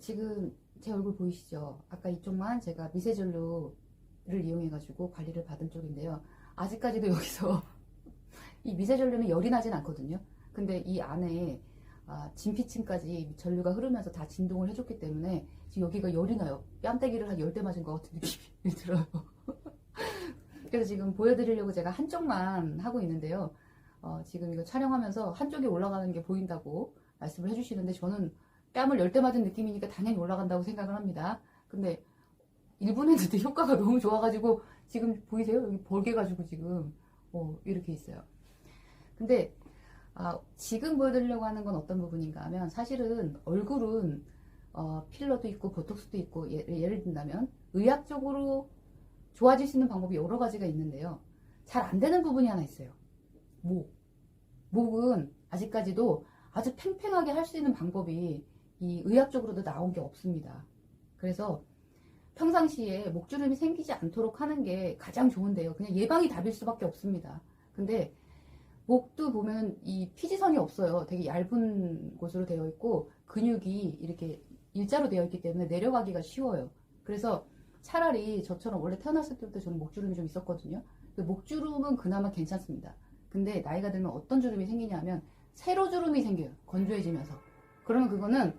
지금 제 얼굴 보이시죠? 아까 이쪽만 제가 미세전류를 이용해가지고 관리를 받은 쪽인데요. 아직까지도 여기서 이 미세전류는 열이 나진 않거든요. 근데 이 안에 아, 진피층까지 전류가 흐르면서 다 진동을 해줬기 때문에 지금 여기가 열이 나요. 뺨때기를 한 열 대 맞은 것 같은 느낌이 들어요. 그래서 지금 보여드리려고 제가 한쪽만 하고 있는데요. 어, 지금 이거 촬영하면서 한쪽이 올라가는 게 보인다고 말씀을 해주시는데 저는 뺨을 열대 맞은 느낌이니까 당연히 올라간다고 생각을 합니다. 근데 일본 했는데 효과가 너무 좋아가지고 지금 보이세요? 여기 벌게가지고 지금 어, 이렇게 있어요. 근데 아, 지금 보여드리려고 하는 건 어떤 부분인가 하면 사실은 얼굴은 어, 필러도 있고 보톡스도 있고 예, 예를 든다면 의학적으로 좋아질 수 있는 방법이 여러 가지가 있는데요. 잘 안 되는 부분이 하나 있어요. 목. 목은 아직까지도 아주 팽팽하게 할 수 있는 방법이 이 의학적으로도 나온 게 없습니다. 그래서 평상시에 목주름이 생기지 않도록 하는 게 가장 좋은데요. 그냥 예방이 답일 수밖에 없습니다. 근데 목도 보면 이 피지선이 없어요. 되게 얇은 곳으로 되어 있고 근육이 이렇게 일자로 되어 있기 때문에 내려가기가 쉬워요. 그래서 차라리 저처럼 원래 태어났을 때부터 저는 목주름이 좀 있었거든요. 목주름은 그나마 괜찮습니다. 근데 나이가 들면 어떤 주름이 생기냐면 세로주름이 생겨요. 건조해지면서. 그러면 그거는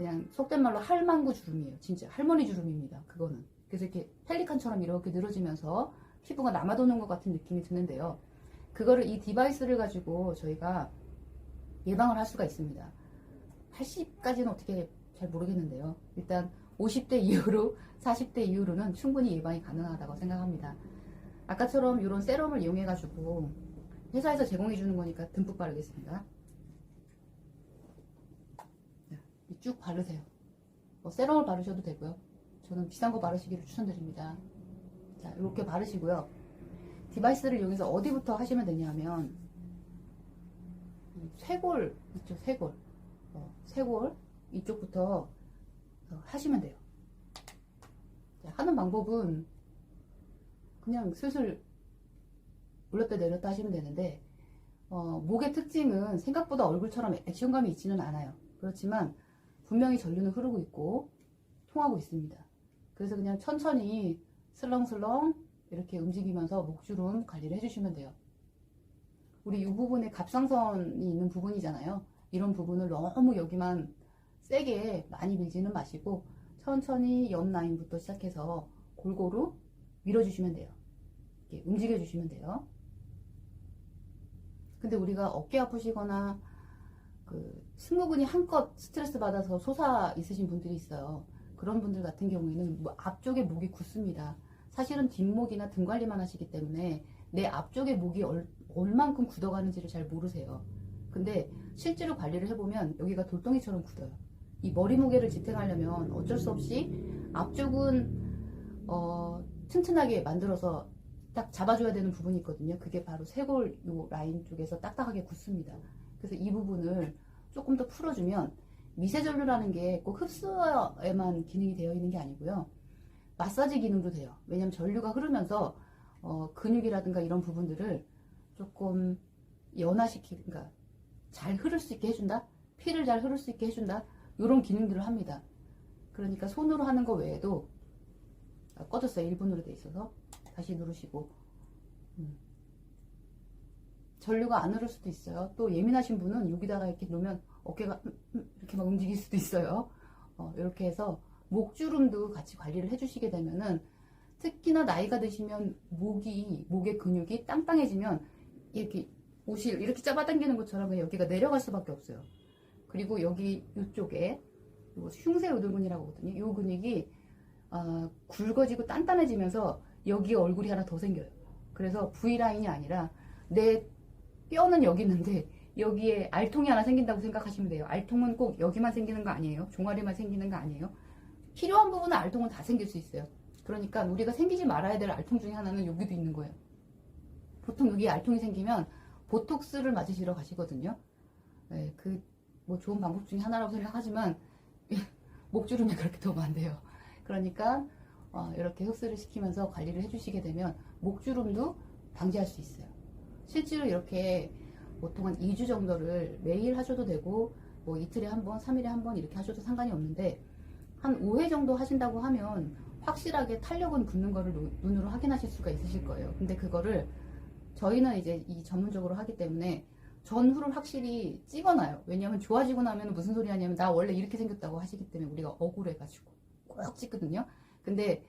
그냥 속된 말로 할망구 주름이에요. 진짜 할머니 주름입니다. 그거는. 그래서 이렇게 펠리칸처럼 이렇게 늘어지면서 피부가 남아도는 것 같은 느낌이 드는데요. 그거를 이 디바이스를 가지고 저희가 예방을 할 수가 있습니다. 80까지는 어떻게 잘 모르겠는데요. 일단 50대 이후로 40대 이후로는 충분히 예방이 가능하다고 생각합니다. 아까처럼 이런 세럼을 이용해가지고 회사에서 제공해주는 거니까 듬뿍 바르겠습니다. 자, 쭉 바르세요. 뭐 세럼을 바르셔도 되고요. 저는 비싼 거 바르시기를 추천드립니다. 자, 이렇게 바르시고요. 디바이스를 이용해서 어디부터 하시면 되냐면 이 쇄골 있죠, 쇄골. 어, 쇄골 이쪽부터 어, 하시면 돼요. 자, 하는 방법은 그냥 슬슬 올렸다 내렸다 하시면 되는데 어, 목의 특징은 생각보다 얼굴처럼 액션감이 있지는 않아요. 그렇지만 분명히 전류는 흐르고 있고 통하고 있습니다. 그래서 그냥 천천히 슬렁슬렁 이렇게 움직이면서 목주름 관리를 해주시면 돼요. 우리 이 부분에 갑상선이 있는 부분이잖아요. 이런 부분을 너무 여기만 세게 많이 밀지는 마시고 천천히 옆 라인부터 시작해서 골고루 밀어주시면 돼요. 움직여주시면 돼요. 근데 우리가 어깨 아프시거나 그 승모근이 한껏 스트레스 받아서 솟아 있으신 분들이 있어요. 그런 분들 같은 경우에는 뭐 앞쪽에 목이 굳습니다. 사실은 뒷목이나 등 관리만 하시기 때문에 내 앞쪽에 목이 얼, 얼만큼 굳어가는지를 잘 모르세요. 근데 실제로 관리를 해보면 여기가 돌덩이처럼 굳어요. 이 머리 무게를 지탱하려면 어쩔 수 없이 앞쪽은 어, 튼튼하게 만들어서 딱 잡아줘야 되는 부분이 있거든요. 그게 바로 쇄골 요 라인 쪽에서 딱딱하게 굳습니다. 그래서 이 부분을 조금 더 풀어주면 미세전류라는 게 꼭 흡수에만 기능이 되어 있는 게 아니고요. 마사지 기능도 돼요. 왜냐면 전류가 흐르면서 어, 근육이라든가 이런 부분들을 조금 연화시키, 그러니까 잘 흐를 수 있게 해준다? 피를 잘 흐를 수 있게 해준다? 이런 기능들을 합니다. 그러니까 손으로 하는 거 외에도 아, 꺼졌어요. 1분으로 돼 있어서 다시 누르시고 음. 전류가 안 흐를 수도 있어요. 또 예민하신 분은 여기다가 이렇게 놓으면 어깨가 음, 음, 이렇게 막 움직일 수도 있어요. 어, 이렇게 해서 목주름도 같이 관리를 해주시게 되면은 특히나 나이가 드시면 목이 목의 근육이 땅땅해지면 이렇게 옷이 이렇게 잡아당기는 것처럼 여기가 내려갈 수밖에 없어요. 그리고 여기 이쪽에 요 흉쇄 요돌근이라고 하거든요. 이 근육이 아, 굵어지고 단단해지면서 여기 얼굴이 하나 더 생겨요. 그래서 V 라인이 아니라 내 뼈는 여기 있는데 여기에 알통이 하나 생긴다고 생각하시면 돼요. 알통은 꼭 여기만 생기는 거 아니에요. 종아리만 생기는 거 아니에요. 필요한 부분은 알통은 다 생길 수 있어요. 그러니까 우리가 생기지 말아야 될 알통 중에 하나는 여기도 있는 거예요. 보통 여기 알통이 생기면 보톡스를 맞으시러 가시거든요. 네, 그뭐 좋은 방법 중에 하나라고 생각하지만 목주름이 그렇게 도움 안 돼요. 그러니까 어, 이렇게 흡수를 시키면서 관리를 해주시게 되면 목주름도 방지할 수 있어요. 실제로 이렇게 보통 한 2주 정도를 매일 하셔도 되고 뭐 이틀에 한 번, 3일에 한 번 이렇게 하셔도 상관이 없는데 한 5회 정도 하신다고 하면 확실하게 탄력은 붙는 거를 노- 눈으로 확인하실 수가 있으실 거예요. 근데 그거를 저희는 이제 이 전문적으로 하기 때문에 전후를 확실히 찍어놔요. 왜냐하면 좋아지고 나면 무슨 소리 하냐면 나 원래 이렇게 생겼다고 하시기 때문에 우리가 억울해가지고 꼭 찍거든요. 근데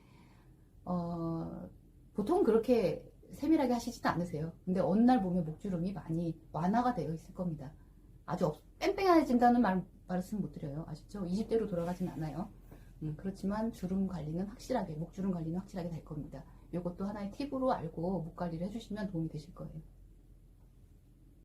어, 보통 그렇게 세밀하게 하시지도 않으세요. 근데 어느 날 보면 목주름이 많이 완화가 되어 있을 겁니다. 아주 없- 뺑뺑해진다는 말, 말씀 못 드려요. 아시죠? 20대로 돌아가진 않아요. 음, 그렇지만 주름 관리는 확실하게, 목주름 관리는 확실하게 될 겁니다. 이것도 하나의 팁으로 알고 목 관리를 해주시면 도움이 되실 거예요.